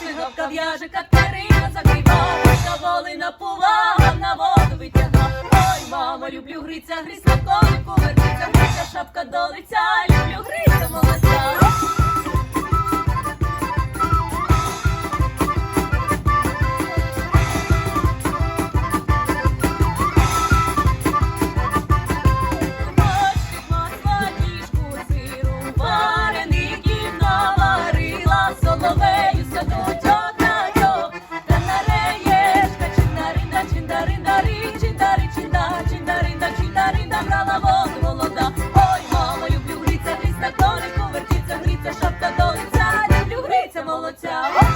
синовка в'яже Катерина закривала, волина повага на воду витягла. Ой, мамо, люблю гриця, гриця, коли повернеться, гриця, шапка до лиця. молодця.